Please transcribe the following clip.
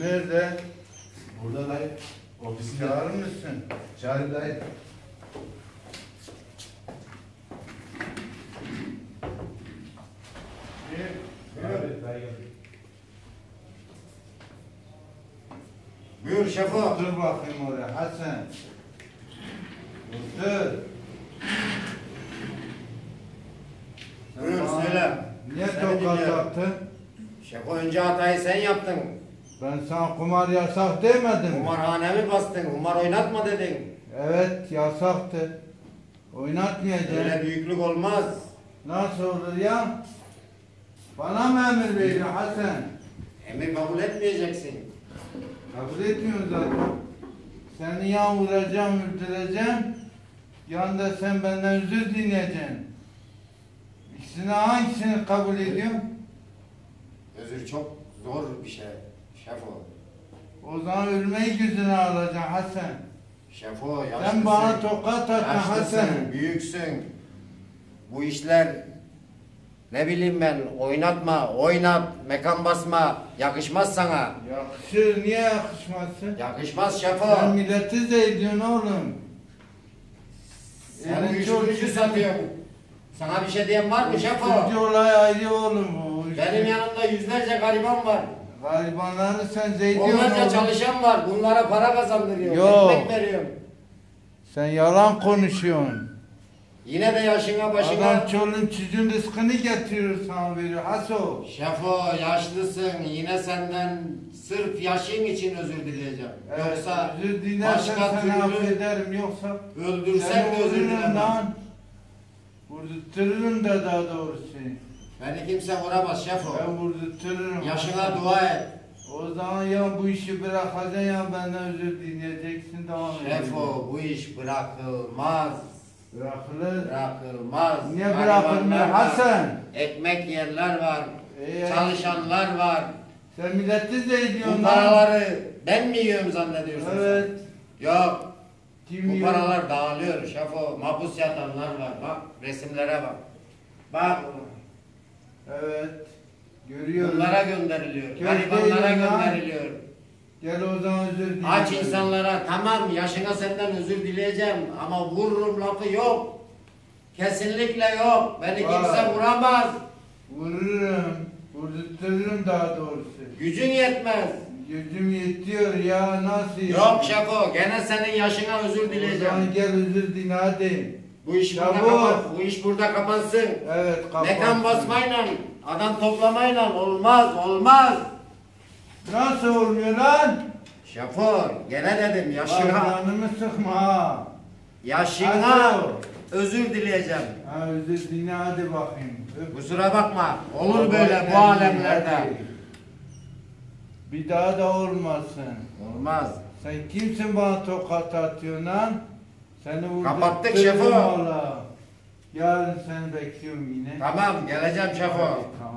nerede? Burada dayı. Ofisinde. Çağırır mısın? Çağır dayı. Buyur. şefo. Dur bakayım oraya Hasan. Dur. Sen Buyur, söyle. Niye Seni tokat dinliyorum. attın? Şefo önce hatayı sen yaptın. Ben sana kumar yasak demedim. mi? Kumarhanemi bastın. Kumar oynatma dedin. Evet yasaktı. Oynatmayacaksın. Öyle büyüklük olmaz. Nasıl olur ya? Bana mı emir veriyor Hasan? Emir kabul etmeyeceksin. Kabul etmiyor zaten. Seni yan vuracağım, öldüreceğim. Yan da sen benden özür dileyeceksin. İkisini hangisini kabul ediyorsun? Özür çok zor bir şey. Şefo. O zaman ölmeyi gözüne alacaksın Hasan. Şefo yaşlısın. Sen bana tokat attın Hasan. Büyüksün. Bu işler ne bileyim ben oynatma, oynat, mekan basma yakışmaz sana. Yakışır, niye yakışmasın? Yakışmaz Sen şefo. milleti zehirliyorsun oğlum. Sen uyuşturucu çok- satıyorsun. Sana bir şey diyen var mı şefo? Uyuşturucu olay ayrı oğlum. Benim yanımda yüzlerce gariban var. Garibanları sen zehirliyorsun Onlarca çalışan var. Bunlara para kazandırıyorum. Yok. Ekmek veriyorum. Sen yalan konuşuyorsun. Yine de yaşına başına. Adam çoluğun çocuğun rızkını getiriyor sana veriyor. Haso. Şefo yaşlısın. Yine senden sırf yaşın için özür dileyeceğim. Yoksa özür dilersen başka türlü affederim yoksa öldürsen de özür dilemem. lan. Vurdurturum da daha doğrusu. Beni kimse vuramaz Şefo. Ben vurdurturum. Yaşına dua et. O zaman ya bu işi bırakacaksın ya benden özür dileyeceksin devam edeceksin. Şefo bu iş bırakılmaz. Bırakılır. Bırakılmaz. Niye bırakılmıyor Hasan? Ekmek yerler var. Ee, Çalışanlar var. Sen milleti Bu zehirliyorsun lan. paraları ben mi yiyorum zannediyorsun sen? Evet. Yok. Kim Bu yiyor? paralar dağılıyor şefo. Mahpus yatanlar var. Bak resimlere bak. Bak Evet. Görüyorum. bunlara gönderiliyor. Garibanlara gönderiliyor. Gel o zaman özür dile. Aç insanlara tamam yaşına senden özür dileyeceğim ama vururum lafı yok. Kesinlikle yok. Beni Vay. kimse vuramaz. Vururum. Vurdurturum daha doğrusu. Gücün yetmez. Gücüm yetiyor ya nasıl? Yok şefo gene senin yaşına özür O zaman dileyeceğim. gel özür dile hadi. Bu iş burada Çabuk. kapan, bu iş burada kapansın. Evet kapat. Mekan basmayla, adam toplamayla olmaz, olmaz. Nasıl olmuyor lan? Şoför, gene dedim yaşına, Canımı sıkma ha. yaşına Hadi. özür dileyeceğim. Ha özür dile hadi bakayım. Öp. Kusura bakma, olur Baba böyle bu alemlerde. hadi. Bir daha da olmasın. Olmaz. Sen kimsin bana tokat atıyorsun lan? Seni. Kapattık şefo. Yarın seni bekliyorum yine. Tamam, geleceğim şoför. Tamam.